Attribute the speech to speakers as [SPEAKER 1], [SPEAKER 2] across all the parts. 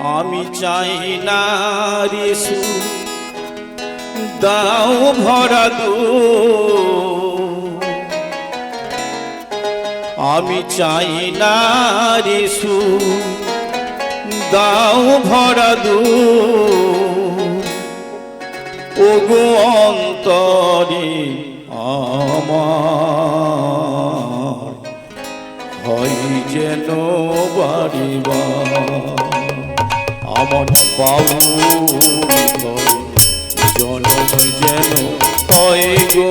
[SPEAKER 1] আমি চাই না রিসু, দাও ভরা দু আমি চাই না রিসু, দাও ভরা দু ওগো অন্তরে আমার, হয় যেন বাড়িবা আমার বাবু জনম যেন হয় গো।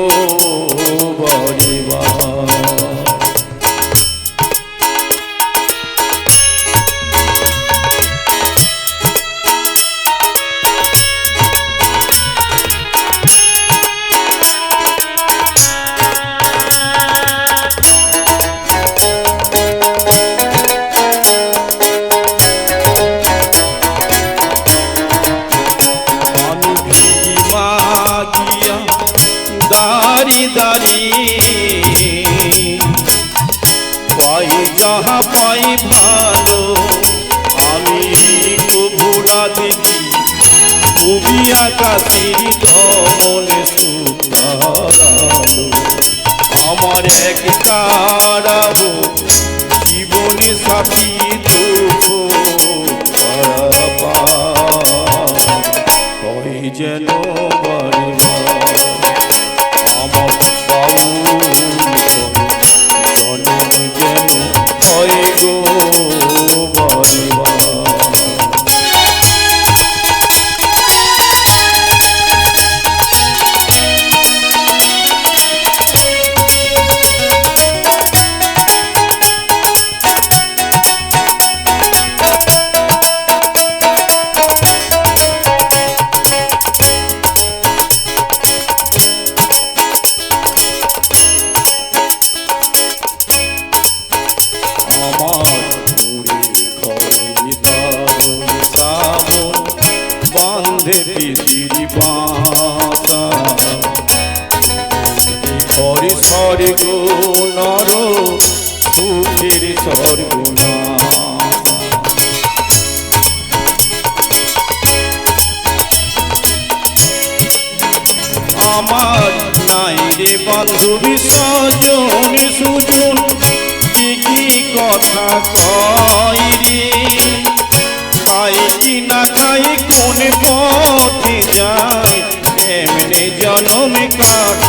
[SPEAKER 1] দাঁড়ি পাই যাহা পাই ভালো, আমি কবুরা দেখি কবি আকাশের আমার এক তারাবো জীবনে সাথী হরে গো নর দুঃখের সর্বনা আমার নাই রে বন্ধু বিসর্জন সুজন কি কথা কয় রে। খাই কি না খাই, কোন পথে যায়, এমনি জনম কাট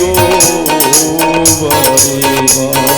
[SPEAKER 1] গো বারে